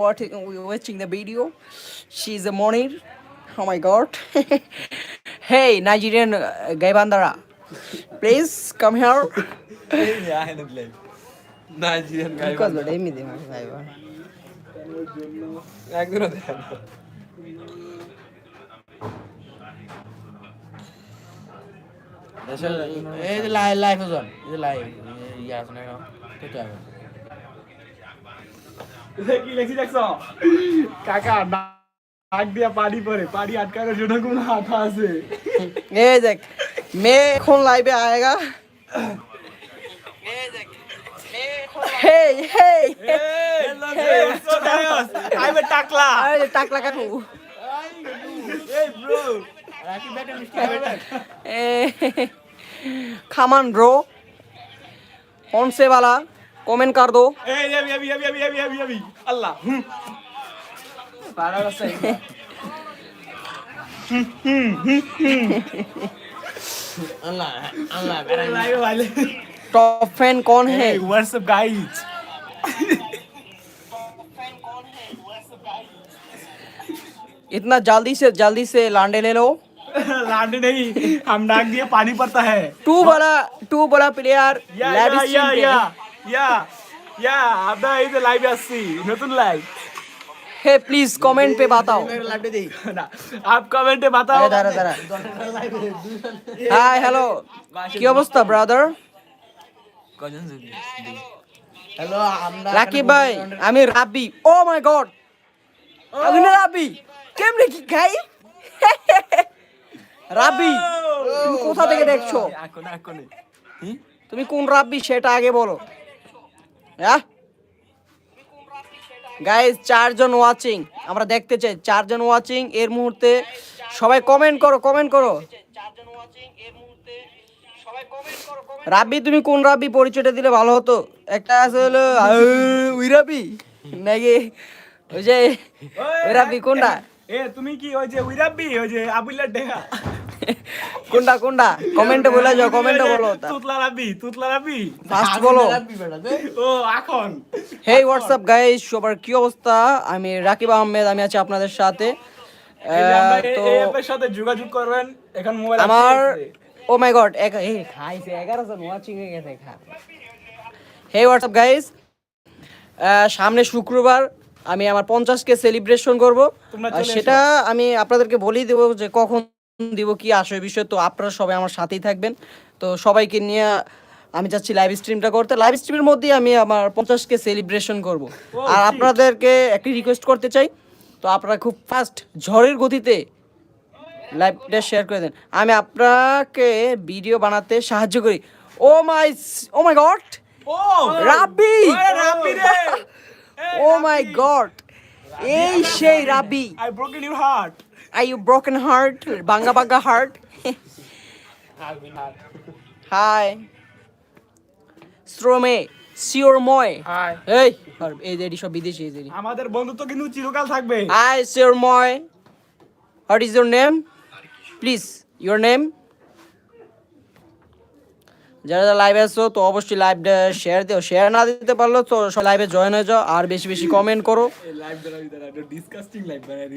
watching, watching the video. She's a Monir. Oh my god. hey, Nigerian uh, guy bandara. Please come here. Nigerian guy Because but আমি দিই মাঝে ভাই বোন। একদিনও দেখেন এই যে লাইভ লাইভ ওজন এই যে লাইভ ইয়া আছে না কেটে যাবে কি লেখছি দেখছ কাকা নাক দিয়া পানি পরে পানি আটকানোর জন্য কোনো হাত আছে এই দেখ মেয়ে এখন লাইভে আয়েগা Hey, hey, hey, hey, I'm a takla. I'm a takla kaku. Hey, bro. Hey, come on, bro. Onse wala. Comment कर दो। अभी अभी अभी अभी अभी अभी अल्लाह। हम्म। टॉप फ़ैन हम्म, हम्म, कौन है? गाइस इतना जल्दी से जल्दी से लांडे ले लो। लांडे नहीं हम डाक दिए पानी पड़ता है। टू बड़ा टू बड़ा प्लेयर या, या, या, या, या, ইয়া ইয়া আমরা এই যে লাইভে আসছি নতুন লাইভ हे प्लीज कमेंट पे बताओ লাড্ডু দেই না আপ কমেন্টে বাতাও আরে দাঁড়া দাঁড়া হাই হ্যালো কি অবস্থা ব্রাদার কজন জুগি হ্যালো আমরা রাকিব ভাই আমি রাবি ও মাই গড আমি না রাবি কেমনে কি খাই রাবি তুমি কোথা থেকে দেখছো এখন এখন তুমি কোন রাব্বি সেটা আগে বলো হ্যাঁ? গাইজ চারজন ওয়াচিং আমরা দেখতে চাই, চারজন ওয়াচিং এর মুহূর্তে সবাই কমেন্ট করো কমেন্ট করো। রাব্বি, তুমি কোন রাব্বি পরিচয়টা দিলে ভালো হতো? একটা আছে হলো ওই রাব্বি? নাকি ওই যে, ওই রাব্বি, কোনটা? এ, তুমি কি ওই যে উইরাব্বি ওই যে আবুল্লার দেখা? কোনটা কোনটা? কমেন্টে বলে যাও কমেন্টে বলো তুতলা রাব্বি তুতলা রাব্বি ফার্স্ট বলো। ও এখন। হেই হোয়াটসঅ্যাপ গাইস সবার কি অবস্থা? আমি রাকিব আহমেদ আমি আছি আপনাদের সাথে। তো সাথে যোগাযোগ করবেন এখন মোবাইল আমার ও মাই গড এক এই খাইছে এগারো জন ওয়াচিং হয়ে গেছে খা। হেই হোয়াটসঅ্যাপ গাইস সামনে শুক্রবার আমি আমার পঞ্চাশকে সেলিব্রেশন করব। সেটা আমি আপনাদেরকে বলেই দেবো যে কখন দিব কি আসবে বিষয় তো আপনারা সবাই আমার সাথেই থাকবেন। তো সবাইকে নিয়ে আমি যাচ্ছি লাইভ স্ট্রিমটা করতে। লাইভ স্ট্রিমের মধ্যেই আমি আমার পঞ্চাশকে সেলিব্রেশন করব। আর আপনাদেরকে একটি রিকোয়েস্ট করতে চাই। তো আপনারা খুব ফাস্ট ঝড়ের গতিতে লাইভটা শেয়ার করে দেন। আমি আপনাকে ভিডিও বানাতে সাহায্য করি। ও মাই ও মাই গড! ও রাবি ও মাই গড! এই সেই Rabi I broken your heart Are you broken heart? Banga banga heart? Hi. Hi Hey. আর এই যে সব বিদেশি এই। আমাদের বন্ধুত্ব কিন্তু চিরকাল থাকবে Hi Siormoy. What is your name? Please, your name? যারা যারা লাইভে আছো তো অবশ্যই লাইভটা শেয়ার দিও শেয়ার না দিতে পারল তো সব লাইভে জয়েন হয়ে যাও আর বেশি বেশি কমেন্ট করো লাইভ ডিসকাস্টিং লাইভ বানাই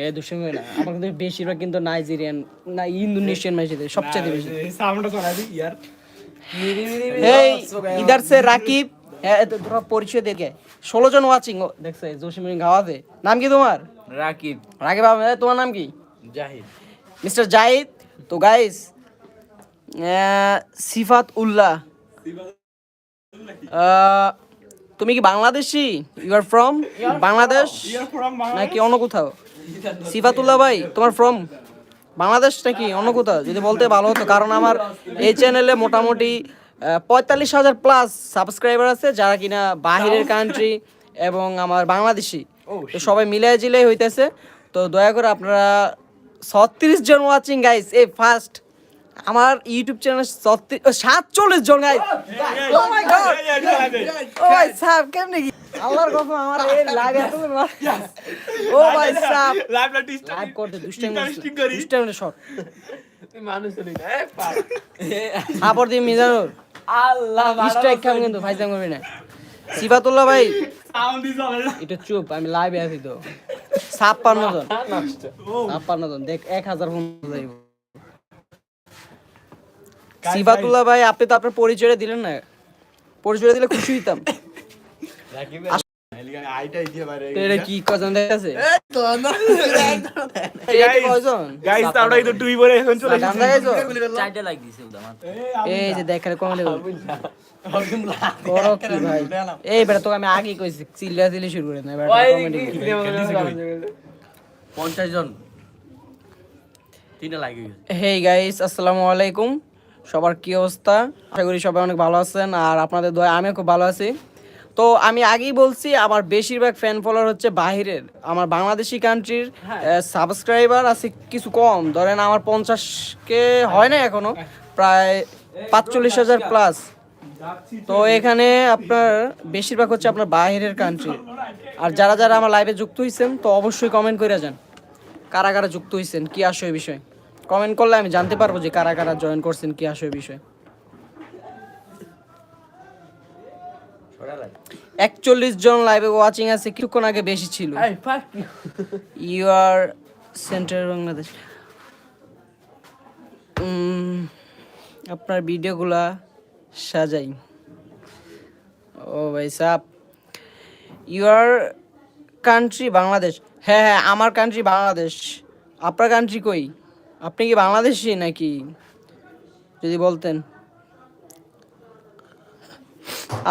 এ দুষ্টামি না। আমার কিন্তু বেশিরভাগ কিন্তু নাইজেরিয়ান না ইন্দোনেশিয়ান সবচেয়ে বেশি। সাউন্ডটা শোনা দি ইয়ার। এই ইধার সে রাকিব তোরা পরিচয় দেখে ষোলো জন ওয়াচিং দেখছে জসিমিন গাওয়াতে। নাম কি তোমার? রাকিব। রাকিব আহমেদ তোমার নাম কি? জাহিদ। মিস্টার জাহিদ তো গাইস সিফাত উল্লাহ। আহ, তুমি কি Bangladeshi? You are from Bangladesh? নাকি অন্য কোথাও? সিফাতুল্লাহ ভাই তোমার ফ্রম বাংলাদেশ নাকি অন্য কোথাও যদি বলতে ভালো হতো কারণ আমার এই চ্যানেলে মোটামুটি পঁয়তাল্লিশ হাজার প্লাস সাবস্ক্রাইবার আছে যারা কিনা বাহিরের কান্ট্রি এবং আমার বাংলাদেশি তো সবাই মিলাই জিলাই হইতেছে তো দয়া করে আপনারা ছত্রিশ জন ওয়াচিং গাইস এই ফার্স্ট আমার ইউটিউব চ্যানেল সাতচল্লিশ জন গাইস ও মাই গড ও ভাই সাহেব কেমনে কি আল্লাহর কসম আমার এই লাইভ এত ও ভাই সাহেব লাইভ করতে শট মানুষ নেই এ পার সাপোর্ট দিয়ে মিজানুর। আল্লাহ স্ট্রাইক খাম কিন্তু ফাইজাম করবি না। সিফাতুল্লাহ ভাই। এটা চুপ আমি লাইভে আছি তো। ছাপ্পান্ন জন। ছাপ্পান্ন জন। দেখ এক হাজার ফোন যাইব। সিফাতুল্লাহ ভাই আপনি তো আপনার পরিচয় দিলেন না। পরিচয় দিলে খুশি হইতাম। পঞ্চাশ জন। তিনটা হেই গাইস আসসালামু আলাইকুম। সবার কি অবস্থা? আশা করি সবাই অনেক ভালো আছেন আর আপনাদের দয়া আমিও খুব ভালো আছি। তো আমি আগেই বলছি আমার বেশিরভাগ ফ্যান ফলোয়ার হচ্ছে বাহিরের। আমার বাংলাদেশি কান্ট্রির সাবস্ক্রাইবার আছে কিছু কম। ধরেন আমার পঞ্চাশকে হয় না এখনও প্রায় পাঁচচল্লিশ হাজার প্লাস তো এখানে আপনার বেশিরভাগ হচ্ছে আপনার বাইরের কান্ট্রি আর যারা যারা আমার লাইভে যুক্ত হয়েছেন তো অবশ্যই কমেন্ট করে যান কারা কারা যুক্ত হয়েছেন কি আসে এই বিষয়। কমেন্ট করলে আমি জানতে পারব যে কারা কারা জয়েন করছেন কি আসে এই বিষয়। একচল্লিশ জন লাইভে ওয়াচিং আছে কিছুক্ষণ আগে বেশি ছিল। ইউ আর সেন্টার বাংলাদেশ আপনার ভিডিওগুলা সাজাই। ও ভাই সাপ ইউর কান্ট্রি বাংলাদেশ হ্যাঁ হ্যাঁ আমার কান্ট্রি বাংলাদেশ আপনার কান্ট্রি কই? আপনি কি বাংলাদেশি নাকি? যদি বলতেন।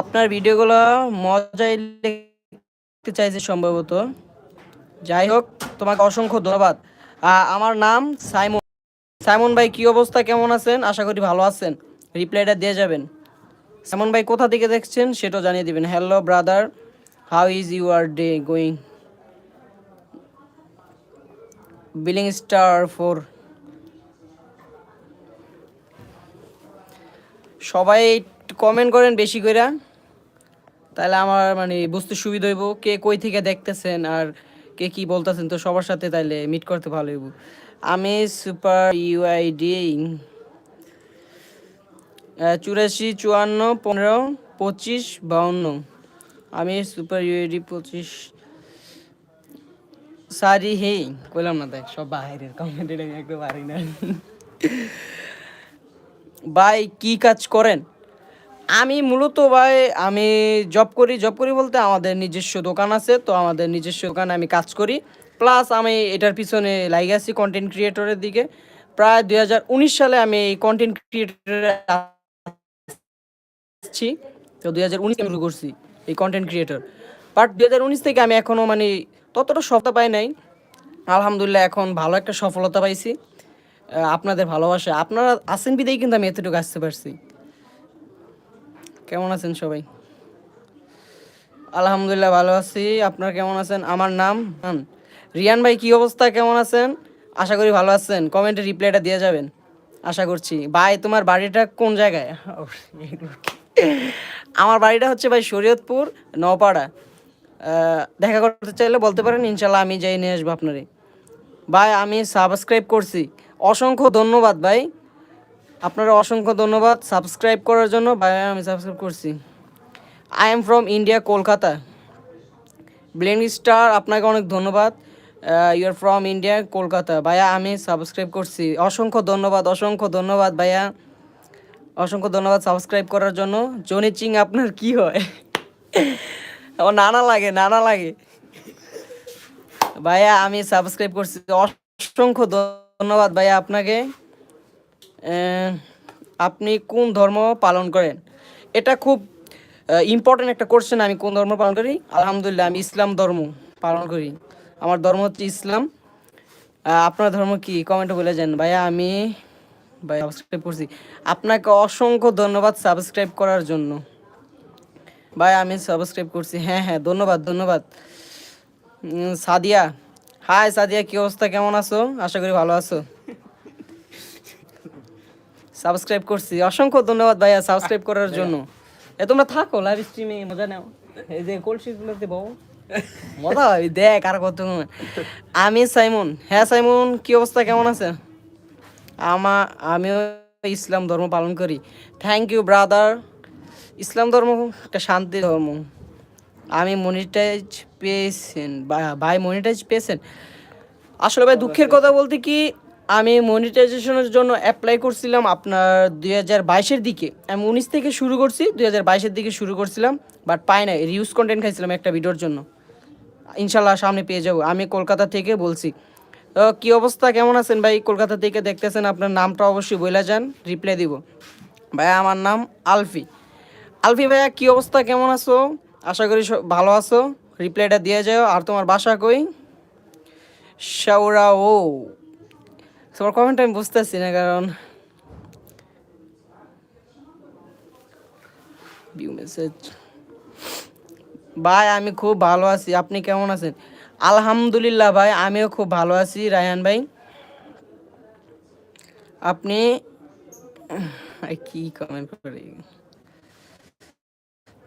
আপনার ভিডিওগুলো দেখতে চাইছে সম্ভবত। যাই হোক, তোমাকে অসংখ্য ধন্যবাদ। আমার নাম সাইমন। সাইমন ভাই, কি অবস্থা? কেমন আছেন? আশা করি ভালো আছেন। রিপ্লাইটা দিয়ে যাবেন। সাইমন ভাই, কোথা থেকে দেখছেন সেটাও জানিয়ে দিবেন। Hello, brother, how is your day going? Billing star four. সবাই কমেন্ট করেন বেশি করে তাহলে আমার মানে বুঝতে সুবিধা হইব কে কই থেকে দেখতেছেন আর কে কি বলতেছেন, তো সবার সাথে তাইলে মিট করতে ভালো হইব। আমি সুপার ইউআইডি চুরাশি, চুয়ান্ন, পনেরো, পঁচিশ, বাউন্ন। আমি সুপার ইউআইডি পঁচিশ। সারি হেই, কইলাম না দেখ সব বাইরের কমেন্ট একটু পারি না। ভাই, কি কাজ করেন? আমি মূলত ভাই, আমি জব করি জব করি বলতে আমাদের নিজস্ব দোকান আছে, তো আমাদের নিজস্ব দোকানে আমি কাজ করি। প্লাস আমি এটার পিছনে লাগে আছি কন্টেন্ট ক্রিয়েটরের দিকে। প্রায় দুই হাজার উনিশ সালে আমি এই কন্টেন্ট ক্রিয়েটরে আসছি তো দুই হাজার উনিশ শুরু করছি এই কন্টেন্ট ক্রিয়েটর বাট দুই হাজার উনিশ থেকে আমি এখনও মানে ততটা সফলতা পাই নাই। আলহামদুলিল্লাহ এখন ভালো একটা সফলতা পাইছি। আপনাদের ভালোবাসা আপনারা আসেন বিদেই কিন্তু আমি এতটুকু আসতে পারছি। কেমন আছেন সবাই? আলহামদুলিল্লাহ ভালো আছি। আপনারা কেমন আছেন? আমার নাম। রিয়ান। ভাই, কি অবস্থা? কেমন আছেন? আশা করি ভালো আছেন। কমেন্টে রিপ্লাইটা দিয়ে যাবেন। আশা করছি। ভাই, তোমার বাড়িটা কোন জায়গায়? আমার বাড়িটা হচ্ছে ভাই শরীয়তপুর, নওপাড়া। দেখা করতে চাইলে বলতে পারেন ইনশাল্লাহ আমি যাই, নিয়ে আসব আপনারে। ভাই, আমি সাবস্ক্রাইব করছি। অসংখ্য ধন্যবাদ ভাই। আপনারা অসংখ্য ধন্যবাদ সাবস্ক্রাইব করার জন্য। ভাই, আমি সাবস্ক্রাইব করছি। I am from India Kolkata blend star আপনাকে অনেক ধন্যবাদ। You are from India Kolkata ভাইয়া, আমি সাবস্ক্রাইব করছি। অসংখ্য ধন্যবাদ অসংখ্য ধন্যবাদ ভাইয়া। অসংখ্য ধন্যবাদ সাবস্ক্রাইব করার জন্য। জনি চিং, আপনার কি হয়? আমার নানা লাগে নানা লাগে। ভাইয়া, আমি সাবস্ক্রাইব করছি। অসংখ্য ধন্যবাদ ভাইয়া আপনাকে। আপনি কোন ধর্ম পালন করেন? এটা খুব ইম্পর্টেন্ট একটা কোশ্চেন আমি কোন ধর্ম পালন করি? আলহামদুলিল্লাহ, আমি ইসলাম ধর্ম পালন করি। আমার ধর্ম হচ্ছে ইসলাম। আপনার ধর্ম কি? কমেন্টে বলে যান। ভাইয়া, আমি, ভাই সাবস্ক্রাইব করছি। আপনাকে অসংখ্য ধন্যবাদ সাবস্ক্রাইব করার জন্য। ভাই, আমি সাবস্ক্রাইব করছি। হ্যাঁ হ্যাঁ ধন্যবাদ ধন্যবাদ। সাদিয়া। হাই সাদিয়া, কি অবস্থা? কেমন আছো? আশা করি ভালো আছো। সাবস্ক্রাইব করছি। অসংখ্য ধন্যবাদ ভাইয়া সাবস্ক্রাইব করার জন্য। এ তোমরা থাকো লাইভ স্ট্রিমে মজা নাও। এই যে কলসিগুলোতে বউ। মজা হয় দেখ আর কত আমি সাইমন। হ্যাঁ সাইমন কি অবস্থা? কেমন আছে? আমা আমিও ইসলাম ধর্ম পালন করি। থ্যাংক ইউ ব্রাদার ইসলাম ধর্ম একটা শান্তি ধর্ম। আমি মনিটাইজ পেয়েছেন। ভাই মনিটাইজ পেয়েছেন। আসলে ভাই দুঃখের কথা বলতে কি আমি মনিটাইজেশনের জন্য অ্যাপ্লাই করছিলাম আপনার দুই হাজার বাইশের দিকে। আমি উনিশ থেকে শুরু করছি, দুই হাজার বাইশের দিকে শুরু করছিলাম বাট পাই নাই রিউজ কন্টেন্ট খাইছিলাম একটা ভিডিওর জন্য। ইনশাল্লাহ সামনে পেয়ে যাব। আমি কলকাতা থেকে বলছি। কি অবস্থা, কেমন আছেন ভাই? কলকাতা থেকে দেখতেছেন আপনার নামটা অবশ্যই বলে যান রিপ্লাই দিব। ভাইয়া আমার নাম আলফি। আলফি ভাইয়া, কি অবস্থা, কেমন আছো? আশা করি ভালো আছো। রিপ্লাইটা দিয়ে যাও। আর তোমার বাসা কই? শাওরা ও তোমার কমেন্ট আমি বুঝতেছি না, কারণ ভাই, আমি খুব ভালো আছি। আপনি কেমন আছেন? আলহামদুলিল্লাহ ভাই, আমিও খুব ভালো আছি রায়হান ভাই। আপনি কি কমেন্ট করে?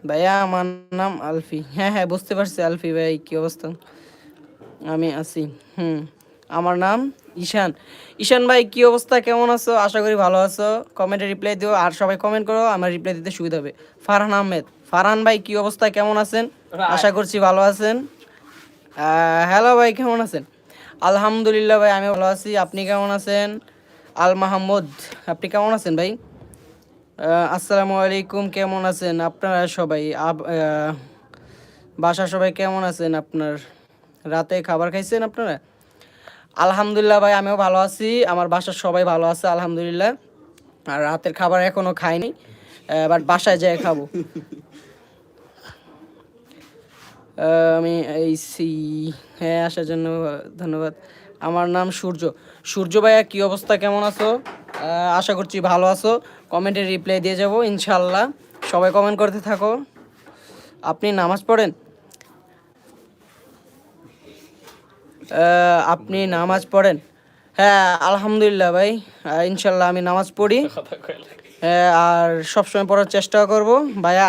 ভাইয়া, আমার নাম আলফি। হ্যাঁ হ্যাঁ বুঝতে পারছি আলফি ভাই, কি অবস্থা? আমি আছি। হুম, আমার নাম ঈশান। ঈশান ভাই কি অবস্থা? কেমন আছো? আশা করি ভালো আছো। কমেন্টে রিপ্লাই দিও। আর সবাই কমেন্ট করো আমার রিপ্লাই দিতে সুবিধা হবে। ফারহান আহমেদ। ফারহান ভাই কি অবস্থা? কেমন আছেন? আশা করছি ভালো আছেন। হ্যালো ভাই কেমন আছেন? আলহামদুলিল্লাহ ভাই আমি ভালো আছি। আপনি কেমন আছেন? আল মাহমুদ আপনি কেমন আছেন ভাই? আসসালামু আলাইকুম কেমন আছেন? আপনারা সবাই বাসা সবাই কেমন আছেন আপনার? রাতে খাবার খাইছেন আপনারা? আলহামদুলিল্লাহ ভাই, আমিও ভালো আছি। আমার বাসার সবাই ভালো আছে, আলহামদুলিল্লাহ। আর রাতের খাবার এখনও খাইনি বাট বাসায় যেয়ে খাব। আমি এই সি হ্যাঁ আসার জন্য ধন্যবাদ। আমার নাম সূর্য। সূর্য ভাইয়া, কী অবস্থা? কেমন আছো? আশা করছি ভালো আছো। কমেন্টে রিপ্লাই দিয়ে যাব ইনশাল্লাহ সবাই কমেন্ট করতে থাকো। আপনি নামাজ পড়েন? আপনি নামাজ পড়েন? হ্যাঁ আলহামদুলিল্লাহ ভাই। ইনশাল্লাহ আমি নামাজ পড়ি। হ্যাঁ আর সবসময় পড়ার চেষ্টা করব। ভাইয়া